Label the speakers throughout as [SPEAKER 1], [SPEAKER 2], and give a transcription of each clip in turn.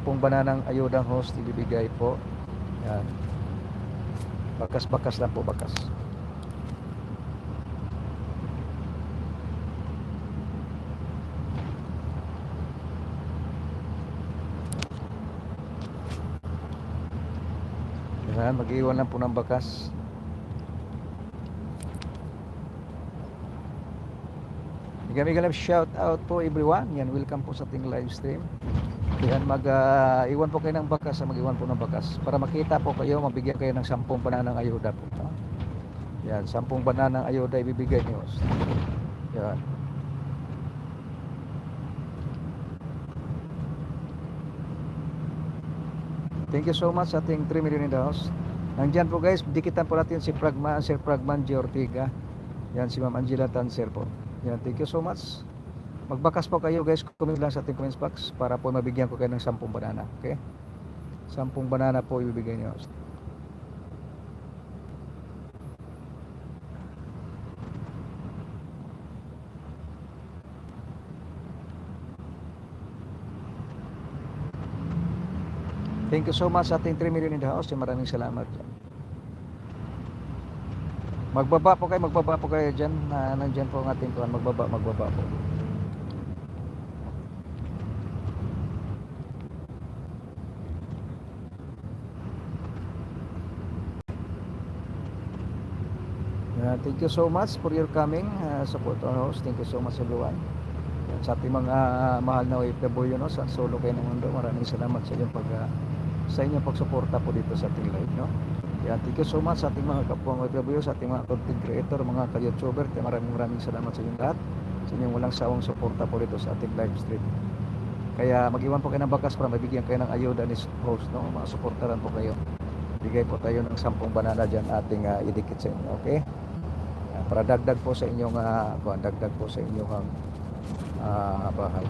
[SPEAKER 1] sampung bananang ayudang host ibibigay po. Yan. Bakas-bakas lang po, bakas. Yan, mag-iwan lang po ng bakas. Love shout out po everyone. Yan, welcome po sa ating live stream. Yan, mag ah, iwan po kayo ng bakas, ah, mag-iwan po ng bakas para makita po kayo, mabigyan kayo ng 10 bananang ayuda po. no? Yan, 10 bananang ayuda ibibigay niyo. Yan. Thank you so much sa ating 3 million in the house. Nandiyan po guys, dikitan po natin si Pragma, Sir Pragman G. Ortiga. Yan si Ma'am Angela Tanser po. Yan, thank you so much. Magbakas po kayo guys, comment lang sa ating comments box para po mabigyan ko kayo ng 10 banana. Okay? 10 banana po ibibigay niyo. Thank you so much sa ating 3 million in the house. Maraming salamat. Magbaba po kayo, magbaba po kayo dyan. Na, nandyan po ang ating kuhan. Magbaba, magbaba po. Yeah, thank you so much for your coming uh, support our host. Thank you so much everyone. Yan, Sa ating mga uh, mahal na OFW no, sa solo kayo ng mundo, maraming salamat sa inyong pag uh, sa inyong pagsuporta po dito sa ating live no. Yan, thank you so much sa ating mga kapwa OFW, sa ating mga content creator, mga ka-YouTuber. Maraming maraming salamat sa inyong lahat. Sa inyong walang sawang suporta po dito sa ating live stream. Kaya mag-iwan po kayo ng bakas para mabigyan kayo ng ayuda ni host no. Mga suportaran po kayo. Bigay po tayo ng 10 banana dyan ating uh, idikit sa inyo. Okay? Yan, para dagdag po sa inyong uh, dagdag po sa inyong uh, bahay.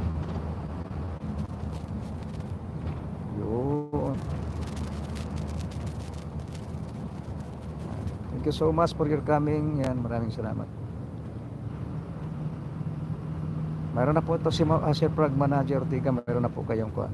[SPEAKER 1] Thank you so much for your coming. Yan, maraming salamat. Mayroon na po ito si uh, Sir Prag Manager Ortiga, mayroon na po kayong kuwan.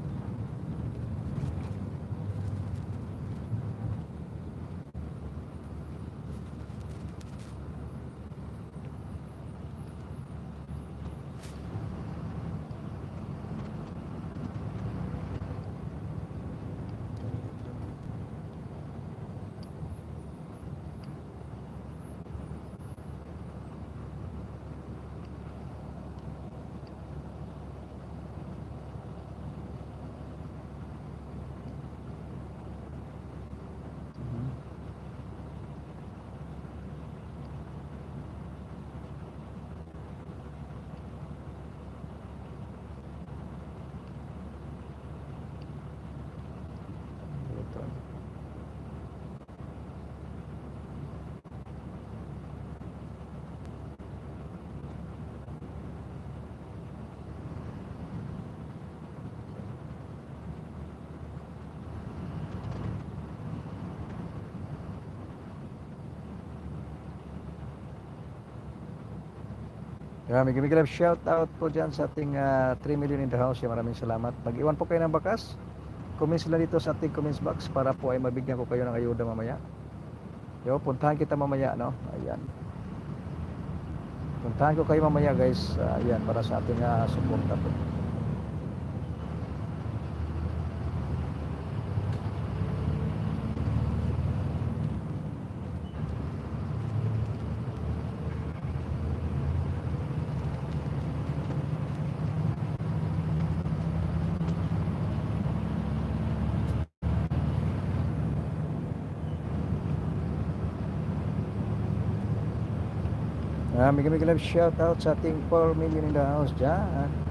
[SPEAKER 1] Ito. May gimig shout out po dyan sa ating ah, 3 million in the house. Maraming salamat. Mag-iwan po kayo ng bakas. Comments lang dito sa ating comments box para po ay mabigyan ko kayo ng ayuda mamaya. Yo, puntahan kita mamaya, no? Ayan. Puntahan ko kayo mamaya, guys. Ah, ayan, para sa ating uh, suporta po. Ah, may gimig shout out sa ating 4 million in the house dyan.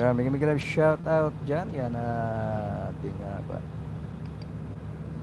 [SPEAKER 1] May gimig shout out dyan. Yan, ah, ating uh,